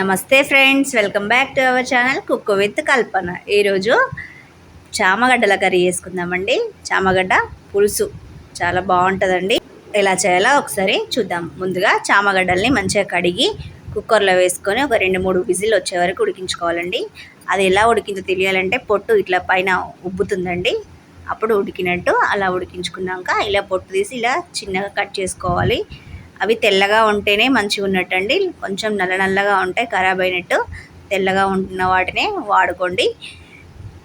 నమస్తే friends welcome back to our channel cook with Kalpana. ఈరోజు చామగడ్డల కర్రీ చేసుకుందామండి. చామగడ్డ పులుసు చాలా బాగుంటుందండి. ఎలా చేయాలో ఒకసారి చూద్దాం. ముందుగా చామగడ్డల్ని మంచిగా కడిగి కుక్కర్లో వేసుకొని ఒక రెండు మూడు విజిల్ వచ్చే వరకు ఉడికించుకోవాలండి. అది ఎలా ఉడికిందో తెలియాలంటే పొట్టు ఇట్లా పైన ఉబ్బుతుందండి. అప్పుడు ఉడికినట్టు అలా ఉడికించుకున్నాక ఇలా పొట్టు తీసి ఇలా చిన్నగా కట్ చేసుకోవాలి. అవి తెల్లగా ఉంటేనే మంచిగా ఉన్నట్టండి. కొంచెం నల్ల నల్లగా ఉంటాయి ఖరాబ్ అయినట్టు తెల్లగా ఉన్న వాటినే వాడుకోండి.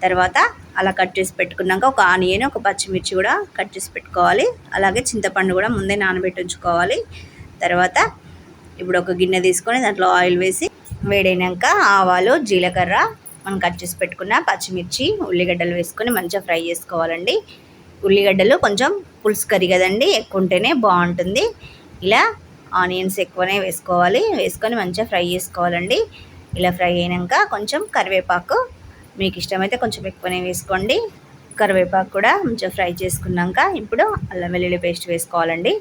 తర్వాత అలా కట్ చేసి పెట్టుకున్నాక ఒక ఆనియన్ ఒక పచ్చిమిర్చి కూడా కట్ చేసి పెట్టుకోవాలి. అలాగే చింతపండు కూడా ముందే నానబెట్టి ఉంచుకోవాలి. తర్వాత ఇప్పుడు ఒక గిన్నె తీసుకొని దాంట్లో ఆయిల్ వేసి వేడైనాక ఆవాలు జీలకర్ర మనం కట్ చేసి పెట్టుకున్న పచ్చిమిర్చి ఉల్లిగడ్డలు వేసుకొని మంచిగా ఫ్రై చేసుకోవాలండి. ఉల్లిగడ్డలు కొంచెం పులుసు కర్రీ కదండి ఎక్కువ ఉంటేనే బాగుంటుంది. ఇలా ఆనియన్స్ ఎక్కువనే వేసుకోవాలి. వేసుకొని మంచిగా ఫ్రై చేసుకోవాలండి. ఇలా ఫ్రై అయినాక కొంచెం కరివేపాకు మీకు ఇష్టమైతే కొంచెం ఎక్కువనే వేసుకోండి. కరివేపాకు కూడా మంచిగా ఫ్రై చేసుకున్నాక ఇప్పుడు అల్లం వెల్లుల్లి పేస్ట్ వేసుకోవాలండి.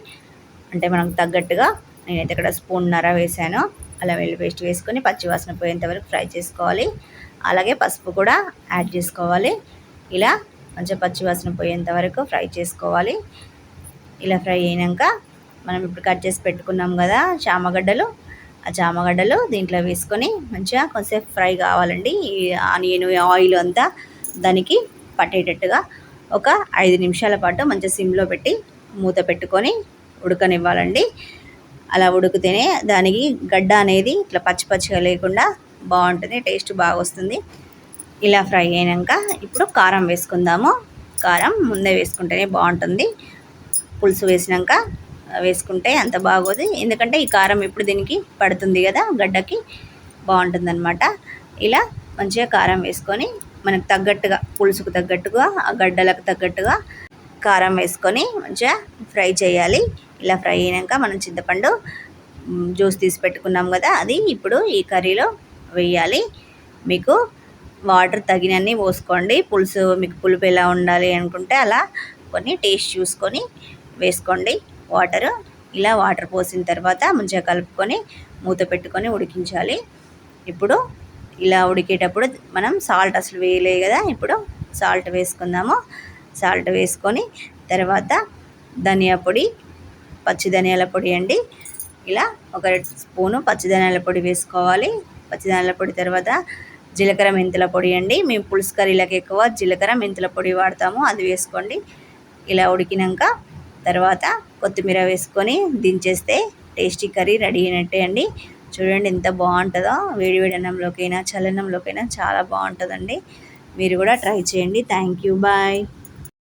అంటే మనకు తగ్గట్టుగా నేనైతే ఇక్కడ స్పూన్ నర వేసాను. అల్లం వెల్లుల్లి పేస్ట్ వేసుకొని పచ్చివాసన పోయేంత వరకు ఫ్రై చేసుకోవాలి. అలాగే పసుపు కూడా యాడ్ చేసుకోవాలి. ఇలా మంచిగా పచ్చివాసన పోయేంత వరకు ఫ్రై చేసుకోవాలి. ఇలా ఫ్రై అయినాక మనం ఇప్పుడు కట్ చేసి పెట్టుకున్నాం కదా చామగడ్డలు. ఆ చామగడ్డలు దీంట్లో వేసుకొని మంచిగా కొంచెంసేపు ఫ్రై కావాలండి. ఈ ఆనియన్ ఆయిల్ అంతా దానికి పట్టేటట్టుగా ఒక ఐదు నిమిషాల పాటు మంచిగా సిమ్లో పెట్టి మూత పెట్టుకొని ఉడకనివ్వాలండి. అలా ఉడికితేనే దానికి గడ్డ అనేది ఇట్లా పచ్చి పచ్చిగా లేకుండా బాగుంటుంది టేస్ట్ బాగా వస్తుంది. ఇలా ఫ్రై అయినాక ఇప్పుడు కారం వేసుకుందాము. కారం ముందే వేసుకుంటేనే బాగుంటుంది. పులుసు వేసినాక వేసుకుంటే అంత బాగోదు. ఎందుకంటే ఈ కారం ఇప్పుడు దీనికి పడుతుంది కదా గడ్డకి బాగుంటుందన్నమాట. ఇలా మంచిగా కారం వేసుకొని మనకు తగ్గట్టుగా పులుసుకు తగ్గట్టుగా ఆ గడ్డలకు తగ్గట్టుగా కారం వేసుకొని మంచిగా ఫ్రై చేయాలి. ఇలా ఫ్రై అయినాక మనం చింతపండు జ్యూస్ తీసి పెట్టుకున్నాం కదా అది ఇప్పుడు ఈ కర్రీలో వేయాలి. మీకు వాటర్ తగినన్ని పోసుకోండి. పులుసు మీకు పులుపు ఎలా ఉండాలి అనుకుంటే అలా కొన్ని టేస్ట్ చూసుకొని వేసుకోండి. వాటర్ ఇలా వాటర్ పోసిన తర్వాత మంచిగా కలుపుకొని మూత పెట్టుకొని ఉడికించాలి. ఇప్పుడు ఇలా ఉడికేటప్పుడు మనం సాల్ట్ అసలు వేయలే కదా ఇప్పుడు సాల్ట్ వేసుకుందాము. సాల్ట్ వేసుకొని తర్వాత ధనియా పొడి పచ్చి ధనియాల పొడి అండి. ఇలా ఒక స్పూను పచ్చి ధనియాల పొడి వేసుకోవాలి. పచ్చి ధనియాల పొడి తర్వాత జీలకర్ర మెంతుల పొడి అండి. మేము పులుసు కర్రీలకు ఎక్కువ జీలకర్ర మెంతుల పొడి వాడతాము అది వేసుకోండి. ఇలా ఉడికినాక తర్వాత కొత్తిమీర వేసుకొని దించేస్తే టేస్టీ కర్రీ రెడీ అయినట్టే అండి. చూడండి ఎంత బాగుంటుందో. వేడి వేడి అన్నంలోకైనా చల్లన్నంలోకైనా చాలా బాగుంటుందండి. మీరు కూడా ట్రై చేయండి. Thank you. బాయ్.